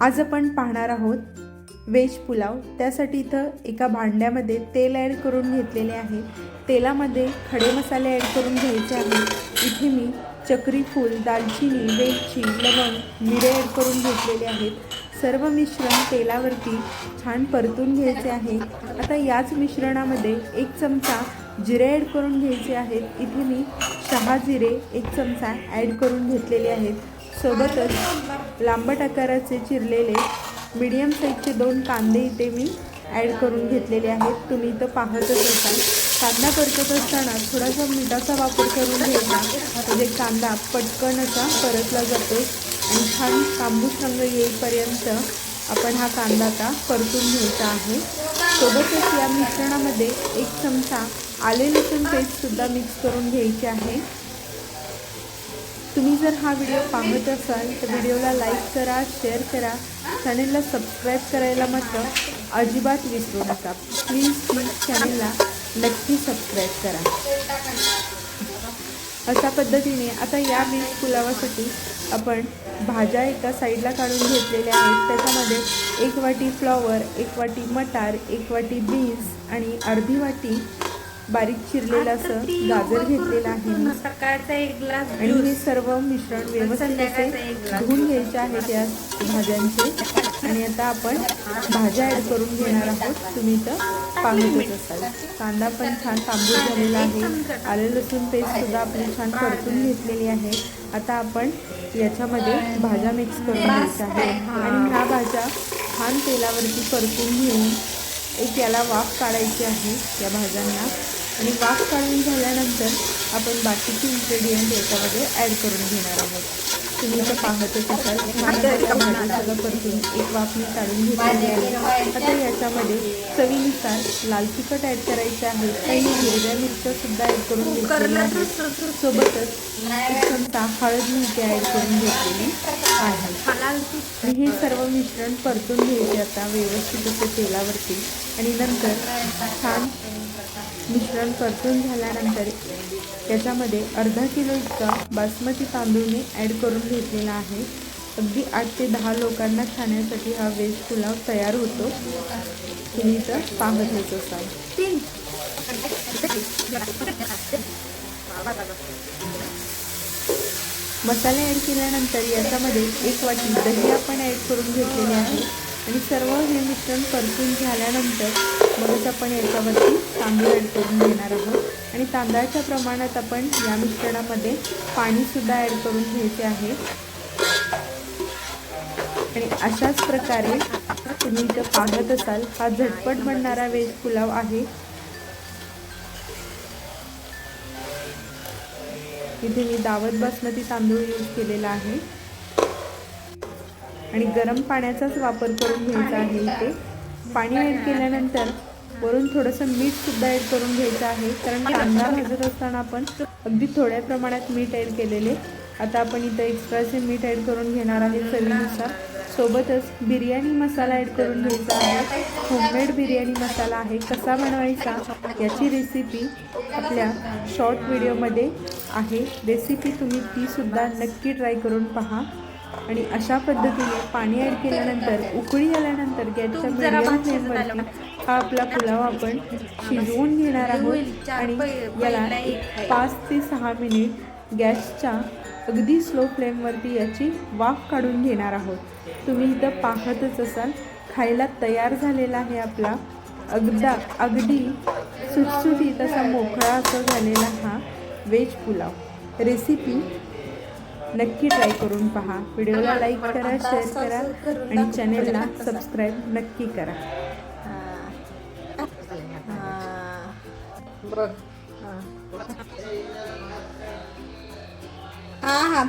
आज आपण पाहणार आहोत व्हेज पुलाव. त्यासाठी इथं एका भांड्यामध्ये तेल ॲड करून घेतलेले आहे. तेलामध्ये खडे मसाले ॲड करून घ्यायचे आहेत. इथे मी चक्री फूल दालचिनी वेलची लवंग मिरे ॲड करून घेतलेले आहेत. सर्व मिश्रण तेलावरती छान परतून घ्यायचे आहे. आता याच मिश्रणामध्ये एक चमचा जिरे ॲड करून घ्यायचे आहेत. इथे मी सहा जिरे एक चमचा ॲड करून घेतलेले आहेत. सोबतच लांबट आकाराचे चिरलेले मीडियम साईजचे दोन कांदे इथे मी ॲड करून घेतलेले आहेत. तुम्ही इथं पाहतच असाल. कांदा परतत असताना थोडासा मिठाचा वापर करून घ्यायचा. म्हणजे कांदा पटकन असा परतला जातो आणि छान तांबूस रंग येईपर्यंत आपण हा कांदा आता परतून घ्यायचा आहे. सोबतच या मिश्रणामध्ये एक चमचा आले लसूण पेस्टसुद्धा मिक्स करून घ्यायची आहे. तुम्ही जर हा व्हिडिओ पाहत असाल तर व्हिडिओला लाईक करा शेअर करा. चॅनेलला सबस्क्राईब करायला मात्र अजिबात विसरू नका. प्लीज प्लीज चॅनेलला नक्की सबस्क्राईब करा. अशा पद्धतीने आता या वीज पुलावासाठी आपण भाज्या एका साईडला काढून घेतलेल्या आहेत. त्याच्यामध्ये एक वाटी फ्लॉवर एक वाटी मटार एक वाटी बीन्स आणि अर्धी वाटी बारीक चिरलेलं असं गाजर घेतलेलं आहे मी. सकाळचा एक ग्लास आणि हे सर्व मिश्रण व्यवस्थित धुवून घ्यायचे आहेत या भाज्यांचे. आणि आता आपण भाज्या ॲड करून घेणार आहोत. तुम्ही इथं पाहतच असाल. कांदा पण छान तांबूस झालेला आहे. आले लसूण पेस्टसुद्धा आपली छान परतून घेतलेली आहे. आता आपण याच्यामध्ये भाज्या मिक्स करून घ्यायच्या आहे आणि ह्या भाज्या छान तेलावरती परतून घेऊन एक याला वाफ काढायची आहे या भाज्यांना. आणि वाफ काढून झाल्यानंतर आपण बाकीचे इन्ग्रेडियंट याच्यामध्ये ॲड करून घेणार आहोत. तुम्ही इथं पाहतच असाल सगळं परतून एक वाफ मी काढून घेतलेली आहे. आता याच्यामध्ये चवीनुसार लाल तिखट ॲड करायचे आहे काही हिरव्या मिरच्या सुद्धा ॲड करून घेतलेल्या आहेत. सोबतच एक चमचा हळद मी इथे ॲड करून घेतलेली आहे. आणि हे सर्व मिश्रण परतून घ्यायचे आता व्यवस्थित असे तेलावरती. आणि नंतर छान मिश्रण परतून झाल्यानंतर याच्यामध्ये अर्धा किलो इतका बासमती तांदूळ मी ॲड करून घेतलेला आहे. अगदी आठ ते दहा लोकांना खाण्यासाठी हा व्हेज पुलाव तयार होतो. तुम्ही इथं पाहतच असाल. मसाले ॲड केल्यानंतर याच्यामध्ये एक वाटी दही आपण ॲड करून घेतलेले आहे. आणि सर्व हे मिश्रण परतून झाल्यानंतर मगच आपण याच्यावरती तांदूळ ॲड करून घेणार आहोत. आणि तांदळाच्या प्रमाणात आपण या मिश्रणामध्ये पाणीसुद्धा ॲड करून घ्यायचे आहे. आणि अशाच प्रकारे तुम्ही इथं पाहत असाल हा झटपट बनणारा व्हेज पुलाव आहे. इथे मी दावत बासमती तांदूळ यूज केलेला आहे. आणि गरम पाण्याचाच वापर करून घ्यायचा आहे इथे. पाणी ॲड केल्यानंतर वरून थोडंसं मीठसुद्धा ॲड करून घ्यायचं आहे. कारण कांदा भाजत असताना आपण अगदी थोड्या प्रमाणात मीठ ॲड केलेले. आता आपण इथं एक्स्ट्राचे मीठ ॲड करून घेणार आहे चवीनुसार सोबतच बिर्याणी मसाला ॲड करून घ्यायचा आहे. होममेड बिर्याणी मसाला आहे. कसा बनवायचा याची रेसिपी आपल्या शॉर्ट व्हिडिओमध्ये आहे. रेसिपी तुम्ही तीसुद्धा नक्की ट्राय करून पहा. आणि अशा पद्धतीने पाणी ॲड केल्यानंतर उकळी आल्यानंतर गॅसच्या मिडियम फ्लेमवरती हा आपला पुलाव आपण शिजवून घेणार आहोत आणि याला एक पाच ते सहा मिनिट गॅसच्या अगदी स्लो फ्लेमवरती याची वाफ काढून घेणार आहोत. तुम्ही इथं पाहतच असाल खायला तयार झालेला आहे आपला अगदा अगदी सुटसुटीत असा मोकळा असा झालेला हा व्हेज पुलाव. रेसिपी नक्की ट्राय करून पहा. व्हिडिओला लाईक करा शेअर करा आणि चॅनेलला सबस्क्राईब नक्की करा. हा हा.